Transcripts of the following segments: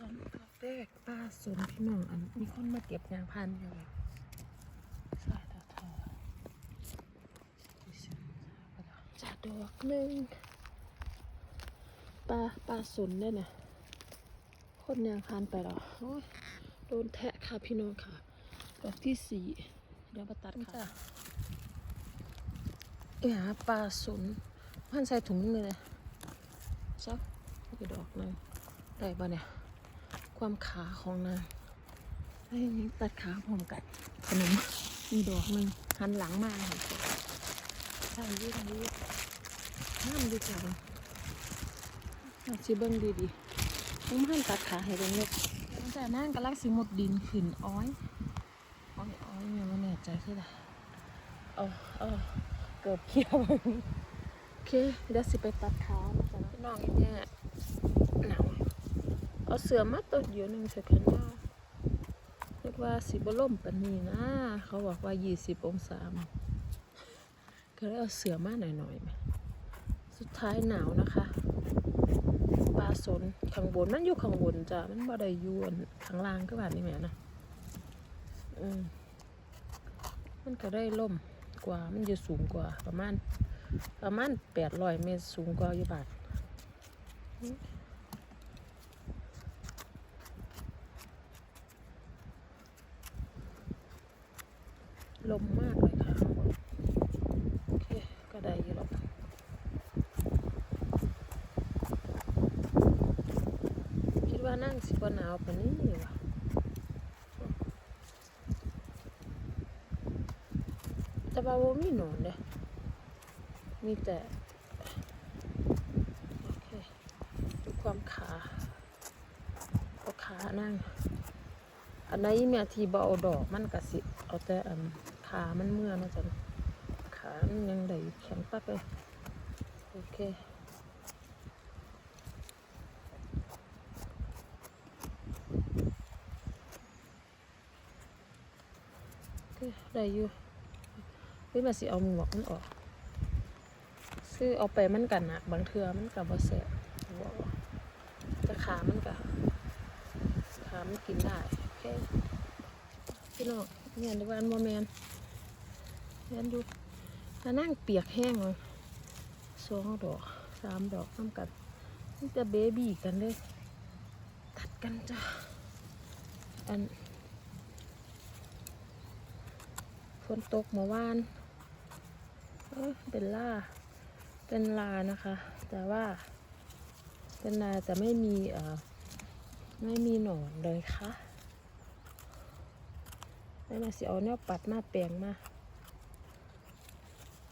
สนเด็กป้าสนพี่น้องอันมีคนมาเก็บยางพันอยู่สายตาทอจะดอกหนึ่งปลาปลาสนได้น่ะคนยางพันไปหรอโดนแทะค่ะพี่น้องค่ะ ดอกที่สี่เดี๋ยวมาตัดค่ะเอ๋ปลาสนพันใส่ถุงเลยนะซักอีกดอกหนึ่งได้ปะเนี่ย ความขาของนางไอ้นี่ตัดขาพร้อมกันขนมมีดอกหนึ่งหันหลังมาเห็นไหมใช่ยืดยืดห้ามดีจังเอาสิเบิ้งดีดีๆต้องห้ามตัดขาให้เป็นเล็กแต่นั่งกำลังสิหมดดินขึ้นอ้อยอ้อยอ้อยยังไม่แน่ใจคืออะไรเอาเอาเกือบเคี้ยวโอเคเดี๋ยวสิไปตัดขาแล้วกันพี่น้องอีเนี่ยหนาว เอาเสือมาตัวเดียวหนึ่งสือแขนยาวเรียกว่าสีบล่มปานนีนะ เขาบอกว่า20องศามาก็เลยเอาเสือมาหน่อยๆไหมสุดท้ายหนาวนะคะปลาสนข้างบนมันอยู่ข้างบนจ้ะมันบ่ได้ยวนข้างล่างก็แบบนี้แหม่นะอืมมันก็ได้ล่มกว่ามันจะสูงกว่าประมาณประมาณ800เมตรสูงกว่าอยู่บาท ลมมากเลยค่ะโอเคก็ได้อยู่หรอกคิดว่านั่งสิบหนาวปนี้วะแต่ว่าบ่มีหนอนเด้มีแต่โอเคดูความขาเอาขานั่งอันไหนแม่ที่บ่เอาดอกมันก็สิเอาแต่อัน ขามันเมื่อนาะจ๊ะขามันยังได้แข็งปักเลยโอเคโอเคได้อยู่เฮ้ยมาสิเอาหมวกมันออก ซื้อเอาไปมันกันนะบางเทือมันกับบ่แสบบอกว่าแต่ขามันก็ขามันกินได้ โอเค พี่น้องเงี้ยดีกว่าอันโมแมน เงี้ยดูถ้านั่งเปียกแห้งเลยสองดอกสามดอกทำกันนี่จะเบบี้กันเลยตัดกันจ้ะอันฝนตกเมื่อวานเอ้ยเป็นล่าเป็นลานะคะ แต่ว่าเป็นลาแต่ไม่มีเอ่อไม่มีหนอนเลยค่ะแล้วมาสิเอาแนวปัดมาแปลงมา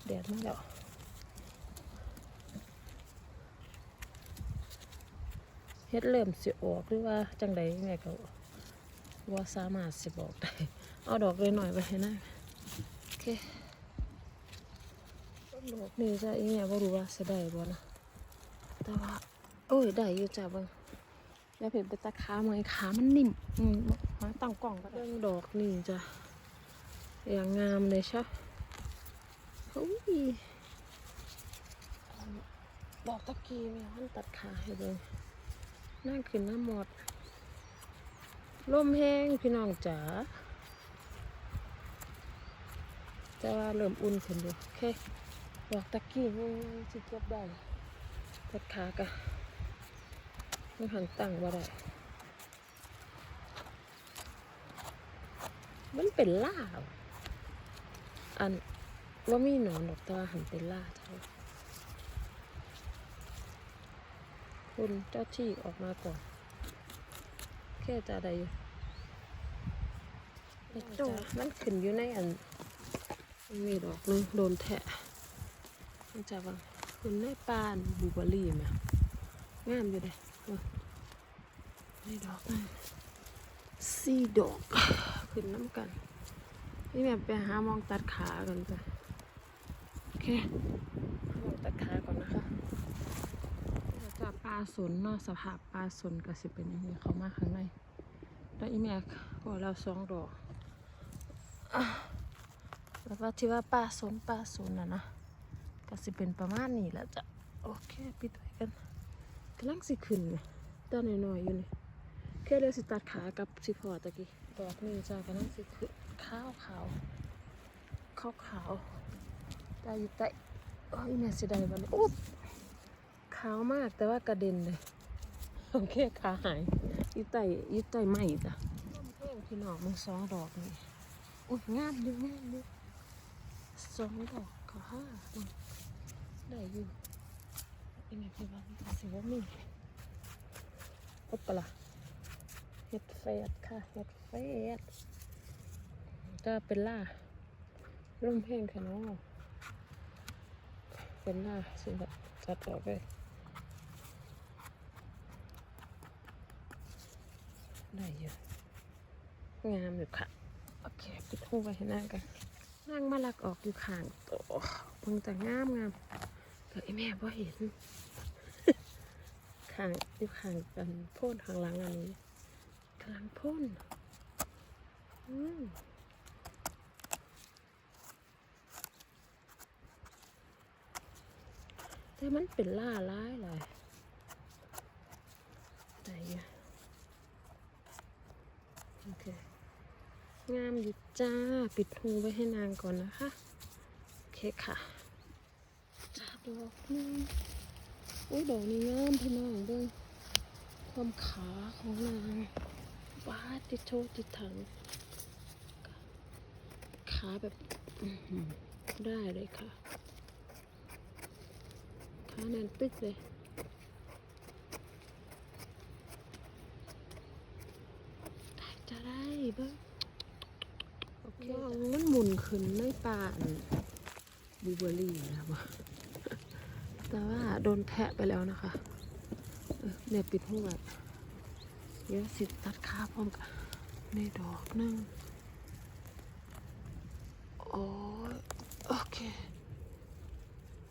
แดดมาแล้วเฮ็ดเริ่มสิออกหรือว่าจังใดแม่ก็ว่าสามารถสิบอกได้เอาดอกเลยหน่อยไปให้นะโอเคดอกนี่จะอีเนี่ยบ่รู้ว่าสิได้บ่นะแต่ว่าโอ้ยได้อยู่จ้ะเบิ่งแล้วเพิ่นไปตะขาเมื่อยขามันนิ่มอืมมาตั้งกล่องก็ได้เบิ่งดอกนี่จ้ะอย่างงามเลยใช่ อ้ยดอกตะกี้ม่มันตัดขาให้เบิ่งนั่งขึ้นน้ำหมด ลมแห้งพี่น้องจ๋าแต่ว่าเริ่มอุ่นขึ้นอยู่โอเคดอกตะกี้ยังสิเก็บได้ตัดขากะไมันหันตั้งบ่ได้มันเป็นล่าวอัน ว่ามีหนอนดอกแตว่าหันเป็นล่าใช่คุณเจ้าที่ออกมาก่อน แค่จะใดอยู่ไอ้โจ้มันขึ้นอยู่ในอันมันมีดอกหนึงโดนแทะมันจะว่าคุณในปานบลูเบอร์รี่ไหมงามอยู่เลยเออในดอกนั่นสี่ดอก ขึ้นน้ำกัน นี่แบบไปหามองตัดขากันจ้ะโอเคมอง ตัดขาก่อนนะคะเดี๋ยวจะปลาสนเนาะสภาพปลาสนก็สิเป็นอย่างนี้เขามาข้างในแล้วอีแม่ก็เราสองดอกแล้วว่าที่ว่าปลาสนปลาสนน่ะนะก็สิเป็นประมาณนี้แหละจ้ะโอเคปิดไว้กันกำลังสิขึ้นไหมตัวน้อยๆอยู่นี่แค่เลือกสิตัดขากับสิพอตะกี้ดอกนี่จ้ากันนั่นสิคือข้าวขาวขาวขาว ๆได้อยู่ใต้โอ้ยแม่สิได้บันอุ๊บขาวมากแต่ว่ากระเด็นเลยโอเคขาหายอยู่ใต้อยู่ใต้ไม้จ้ะต้นเพลงพี่น้องมึงสองดอกนี่อุ้ยงามอยู่งามอยู่สองดอกก็ห้าได้อยู่ยังไงพี่บ้านนี่สิว่ามีอุ๊บปล่ะเห็ดเฟดค่ะเห็ดเฟดก็เป็นล่าร่มเพลงค่ะน้อง เป็นล่าสิแบบจัดออกเลยได้เยอะงามอยู่ค่ะ โอเคปิดหูไว้ให้นั่งกันนั่งมาลักออกอยู่ข้างโตเพิ่งจะงามงามเกิดไอ้แม่พอเห็นข้างอยู่ข้างกันพ่นข้างหลังอันนี้กำลังพ่นอืม แต่มันเป็นล่าร้ายเลยได้เยะโอเคงามอยู่จ้า ปิดหูไว้ให้นางก่อนนะคะ โอเคค่ะจ้าดอกนึงอุ้ยดอกนี้งามพี่น้องด้วยความขาของนางว้าดติดโชติดถัง ขาแบบได้เลยค่ะ ขาแน่นตึกเลยจะได้เบ้างโอเคมันหมุนขึ้นในป่าอันบลูเบอร์รี่นะครับแต่ว่าโดนแทะไปแล้วนะคะเออเนี่ยปิดหัวเดี๋ยวสิตัดขาพร้อมกันในดอกหนึงโอ้ยโอเค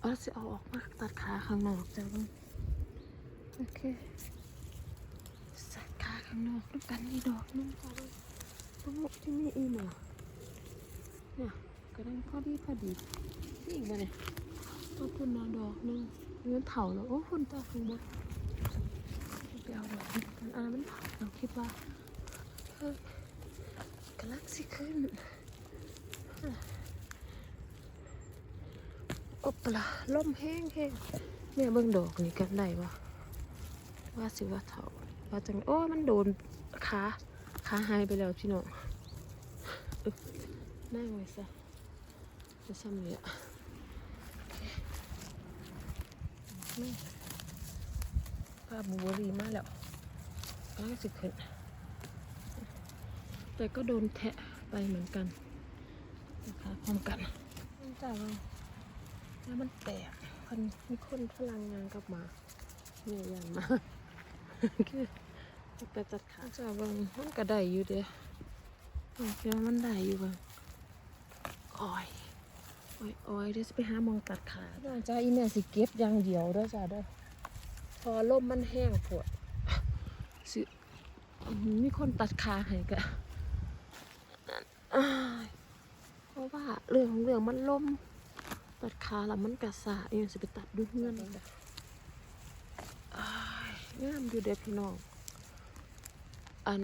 เอาสิเอาออกมาตัดขาข้างนอกจ้ะบ้างโอเคสัตขาข้างนอกด้วยกันนี่ดอกนึงค่ะเลยตรงที่มีอีหมอเนี่ยกระดังพอดีพอดีนี่อีกมาเนี่ยเอาพุ่นมาดอกนึงเงินเถาแล้วโอ้พุ่นตาข้างบนไปเอาดอกนี้กันอ่ามันเผาเราคิดว่าเฮ้ยกำลังสิขึ้น อ้ปลาล่มแห้งแห้งเนี่ยเบิ่งดอกนี่กันได้ปะว่าสิว่าเถาว่าจังโอ้มันโดนขาขาหายไปแล้วพี่น้องอึ๊บนั่งไว้ซะจะซ้ำเลยอะนี่ภาพบูเบอรี่มาแล้วกำลังสิขึ้น แต่ก็โดนแทะไปเหมือนกันนะคะพร้อมกันจ้าว่า แล้วมันแตกคนมีคนพลังงานกลับมาเนี่ยยันมาคือไปจัดขาจ้าเบิ่งมันก็ได้อยู่เด้โอเคมันได้อยู่เบิ่งอ้อยอ้อยอ้อยเดี๋ยวสิไปหาหมองตัดขาจ้าจ้าอีแม่สิเก็บอย่างเดียวเด้อจ้าเด้อพอลมมันแห้งปวดสิอื้อหือมีคนตัดขาให้กะอ้ายเพราะว่าเรื่องของเรื่องมันลม ตัดขาแล้วมันกระสาเองสิไปตัดด้วยเงื่อนจ้ะอ้ายงามอยู่เด้อพี่น้อง อัน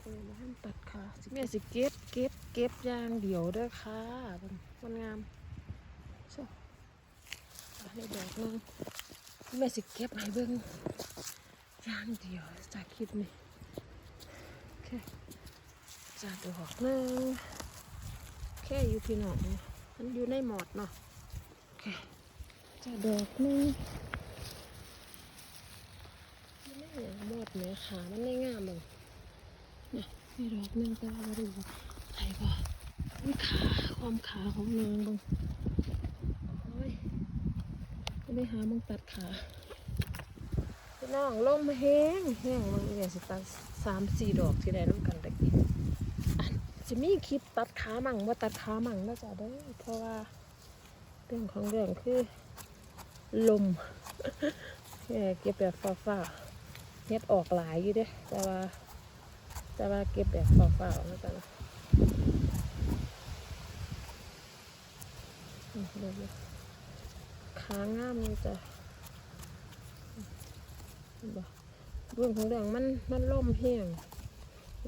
เออมาให้ตัดขาสิแม่สิเก็บเก็บเก็บอย่างเดียวเด้อค่ะมันมันงามโซ่เอาให้ดอกหนึงแม่สิเก็บให้เบิ่งอย่างเดียวจากคลิปนี้โอเคจากดอกหนึงแค่อยู่พี่น้อง มันอยู่ในหมอดเนาะจะดอกนึงมันไม่อย่างหมดเนื้อขามันไม่งามเลยนะมีดอกนึงแต่ว่าบารูไอ้บ่ขาความขาของนางบังโอ้ยก็ไม่หามึงตัดขาพี่น้องลมแห้งแห้งมันอยากสิตัดสามสี่ดอกที่ได้น้ำกันตะกี้อัน จะมีคลิปตัดขามั่งว่าตัดขามั่งน่าจะได้อเพราะว่าเรื่องของเรื่องคือลมแหม่ยเก็บแบบฟ้าๆเฮ็ดออกหลายอยู่เด้แต่ว่าแต่ว่าเก็บแบบฟ้าๆแล้วกันะอืมเดี๋ยวนะขางามเลยจ้ะเรื่องของเรื่องมันมันล่มเฮีย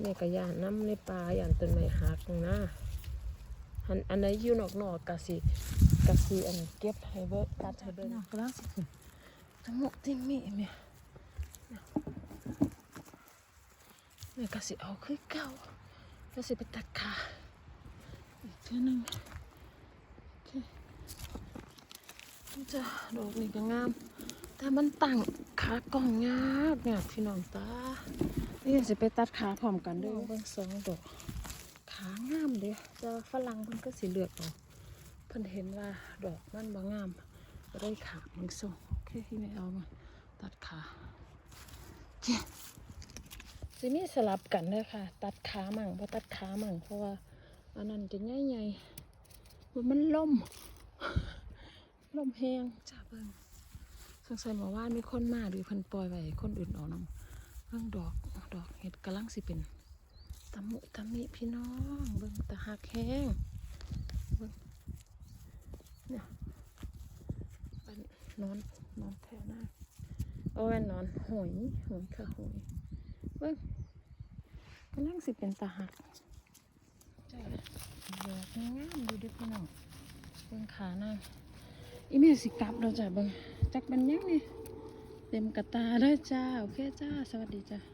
นี่ก็ย่านน้ำในป่าย่านต้นไม้หักนะอันอันไหนอยู่นอกๆกกะสิกะสิอันเก็บให้เบิดตัดให้เบิดกำลังสิขึ้นทั้งหมดที่มีแม่แม่กะสิเอาคือเก่าก็สิไปตัดขาอีกเทื่อหนึงจ้ะดอกนี่ก็งาม แต่มันตั้งขากล่องยากเนี่ยพี่น้องตา นี่สิไปตัดขาพร้อมกันด้วยเบิ่งสองดอกขางามเด้จะฝรั่งเพิ่นก็สิเหลือกเอาเพิ่นเห็นว่าดอกมันบ่งามได้ขามันส่งโอเคที่ไม่เอามาตัดขาโอเคสิมีสลับกันเด้อค่ะ ตัดขามั่งบ่ตัดขามั่งเพราะว่าอันนั้นจะใหญ่ๆมันมันล่มล่มแห้งจ้าเบิ่งสงสัยหมาว่ามีคนมาหรือเพิ่นปล่อยไว้คนอื่นเอานำเบิ่งดอก ดอกเห็ดกำลังสิเป็นตะมุตะมิพี่น้องเบิ่งตะหักแห้งเบิ่งเนี่ยเป็นนอนนอนแถวหน้าโอ้ยนอนหอยหอยค่ะหอยเบิ่งกำลังสิเป็นตะหักจ้าดอกงามดูดิพี่น้องเบิ่งขาหน้าอีเมสิกลับเราจ้ะเบิ่งจักเป็นยังนี่เต็มกระตาเลยจ้า โอเคจ้า สวัสดีจ้า